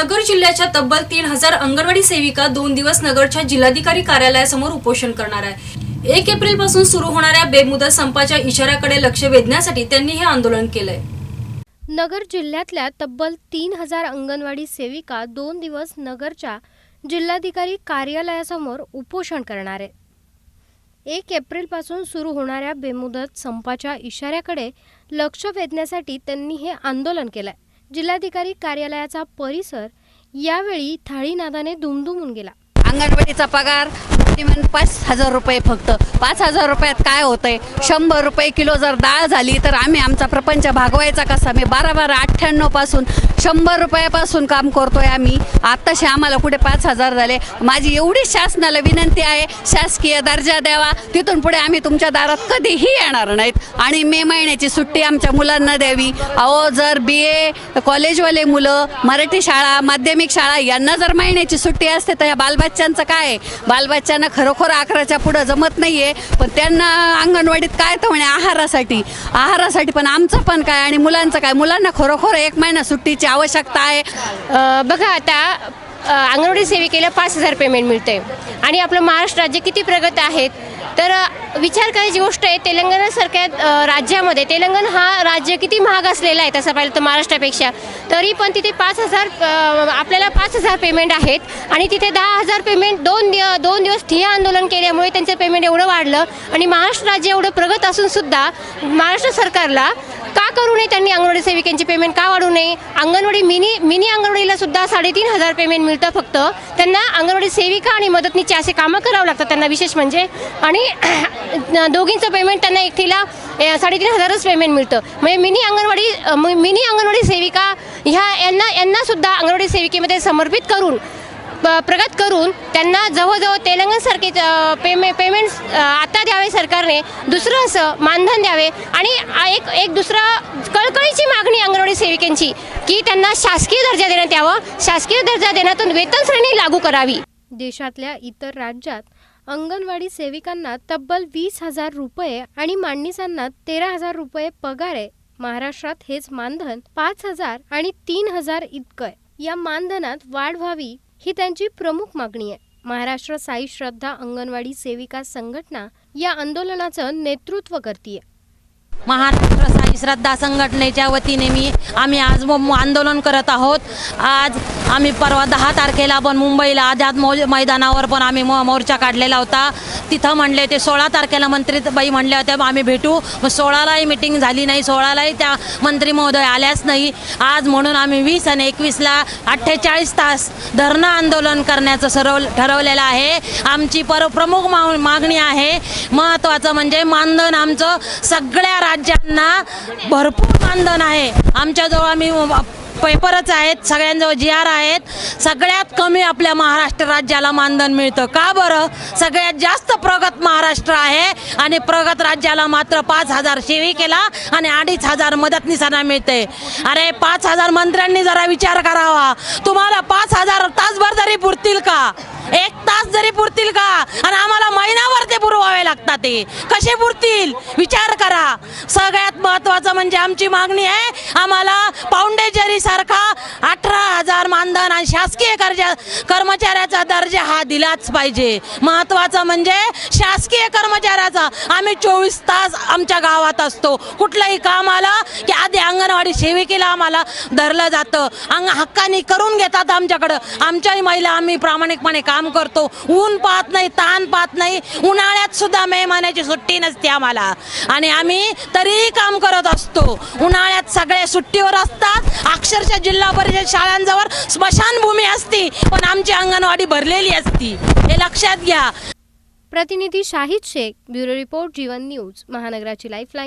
नगर जिल्ह्याच्या तब्बल तीन हजार अंगणवाडी सेविका दोन दिवस नगरच्या जिल्हाधिकारी कार्यालयासमोर उपोषण करणार आहे. एक एप्रिलपासून सुरू होणाऱ्या बेमुदत संपाच्या इशाऱ्याकडे लक्ष वेधण्यासाठी त्यांनी हे आंदोलन केलंय. नगर जिल्ह्यातल्या तब्बल तीन हजार अंगणवाडी सेविका दोन दिवस नगरच्या जिल्हाधिकारी कार्यालयासमोर उपोषण करणार आहे. एक एप्रिलपासून सुरू होणाऱ्या बेमुदत संपाच्या इशाऱ्याकडे लक्ष वेधण्यासाठी त्यांनी हे आंदोलन केलं आहे जिल्हाधिकारी कार्यालयाचा परिसर यावेळी थाळीनादाने दुमदुमून गेला. अंगणवाडीचा पगार किमान पाच हजार रुपये फक्त. पाच हजार रुपयात काय होतंय? शंभर रुपये किलो जर डाळ झाली तर आम्ही आमचा प्रपंच भागवायचा कसा? मी बारा बारा अठ्ठ्याण्णवपासून शंभर रुपयापासून काम करतोय आम्ही. आत्ताशी आम्हाला कुठे पाच हजार झाले. माझी एवढी शासनाला विनंती आहे शासकीय दर्जा द्यावा. तिथून पुढे आम्ही तुमच्या दारात कधीही येणार नाहीत. आणि मे महिन्याची सुट्टी आमच्या मुलांना द्यावी. अहो जर बी ए कॉलेजवाले मुलं मराठी शाळा माध्यमिक शाळा यांना जर महिन्याची सुट्टी असते तर या बालबच्चांचं काय आहे? बालबच्च्यांना खरोखर अकराच्या पुढं जमत नाही आहे पण त्यांना अंगणवाडीत काय तर म्हणे आहारासाठी. आहारासाठी पण आमचं पण काय आणि मुलांचं काय? मुलांना खरोखर एक महिना सुट्टीची आवश्यकता आहे. बघा आता अंगणवाडी सेविकेला पाच हजार पेमेंट मिळते आणि आपलं महाराष्ट्र राज्य किती प्रगत आहेत? तर विचार करायची गोष्ट आहे तेलंगणासारख्या राज्यामध्ये तेलंगण हा राज्य किती महाग असलेला आहे तसं पाहिलं तर महाराष्ट्रापेक्षा. तरी पण तिथे पाच हजार आपल्याला पाच हजार पेमेंट आहेत. आणि तिथे दहा हजार पेमेंट दोन दिव दोन दिवस ठिय्या आंदोलन केल्यामुळे त्यांचं पेमेंट एवढं वाढलं. आणि महाराष्ट्र राज्य एवढं प्रगत असूनसुद्धा महाराष्ट्र सरकारला का करू नये त्यांनी अंगणवाडी सेविकांची पेमेंट का वाढू नये? अंगणवाडी मिनी मिनी अंगणवाडीला सुद्धा साडेतीन हजार पेमेंट मिळतं फक्त. त्यांना अंगणवाडी सेविका आणि मदतनीचे असे कामं करावं लागतात. त्यांना विशेष म्हणजे. आणि दोघींचं पेमेंट त्यांना एकटीला साडेतीन हजारच पेमेंट मिळतं. म्हणजे मिनी अंगणवाडी म- मिनी अंगणवाडी सेविका ह्या यांना यांना सुद्धा अंगणवाडी सेविकेमध्ये समर्पित करून प्रगत करून त्यांना जवळजवळ तेलंगणसारखे पेमे पेमेंट्स आता द्यावे सरकारने दुसरं असं मानधन द्यावे आणि एक एक दुसरा कळकळीची मागणी अंगणवाडी सेविकांची की त्यांना शासकीय दर्जा देण्यात यावं. शासकीय दर्जा देण्यातून वेतन श्रेणी लागू करावी. देशातल्या इतर राज्यात अंगणवाडी सेविकांना तब्बल वीस हजार रुपये आणि मांडणीसांना तेरा हजार रुपये पगार. आहे महाराष्ट्रात हेच मानधन पाच हजार आणि तीन हजार इतकं आहे. या मानधनात वाढ व्हावी ही त्यांची प्रमुख मागणी आहे. महाराष्ट्र साई श्रद्धा अंगणवाडी सेविका संघटना या आंदोलनाचं नेतृत्व करते महाराष्ट्र साई श्रद्धा संघटनेच्या वतीने मी आम्ही आज आंदोलन करत आहोत. आज आम्ही परवा दहा तारखेला पण मुंबईला आझाद मैदानावर पण आम्ही मो मोर्चा काढलेला होता. तिथं म्हणले ते सोळा तारखेला मंत्रीबाई म्हणल्या होत्या आम्ही भेटू. मग सोळालाही मिटिंग झाली नाही सोळालाही त्या मंत्री महोदय आल्याच नाही. आज म्हणून आम्ही वीस आणि एकवीसला अठ्ठेचाळीस तास धरणं आंदोलन करण्याचं सरव ठरवलेलं आहे. आमची पर प्रमुख मा मागणी आहे महत्त्वाचं म्हणजे मानधन आमचं सगळ्या राज्यांना भरपूर मानधन आहे. आमच्याजवळ आम्ही पेपरच आहेत सगळ्यांजवळ जी आर आहेत. सगळ्यात कमी आपल्या महाराष्ट्र राज्याला मानधन मिळतं. का बरं? सगळ्यात जास्त प्रगत महाराष्ट्र आहे आणि प्रगत राज्याला मात्र पाच हजार सेविकेला आणि अडीच हजार मदतनीसांना मिळते. अरे पाच हजार मंत्र्यांनी जरा विचार करावा. तुम्हाला पाच हजार तासभर जरी पुरतील का? एक तास जरी पुरतील का? आणि आम्हाला पुरवावे कसे पुरतील? विचार करा. सगळ्यात महत्वाचं म्हणजे आमची मागणी आहे आम्हाला पाऊंडेजरी सारखा अठरा शासकीय कर्जा कर्मचाऱ्याचा दर्जा हा दिलाच पाहिजे. महत्वाचं म्हणजे शासकीय कर्मचाऱ्याचा. आम्ही चोवीस तास आमच्या गावात असतो. कुठलंही काम आलं की आधी अंगणवाडी सेविकेला आम्हाला धरलं जातं. अंग हक्कानी करून घेतात आमच्याकडं. आमच्याही महिला आम्ही प्रामाणिकपणे काम करतो. ऊन पाहत नाही ताण पाहत नाही. उन्हाळ्यात सुद्धा मे महिन्याची सुट्टी नसते आम्हाला. आणि आम्ही तरीही काम करत असतो. उन्हाळ्यात सगळे सुट्टीवर असतात. अक्षरशः जिल्हा परिषद शाळांजवळ स्मशान भूमी असती पण आमची अंगणवाडी भरलेली असती. हे लक्षात घ्या. प्रतिनिधी Shahid Shaikh bureau report Jeevan news महानगराची lifeline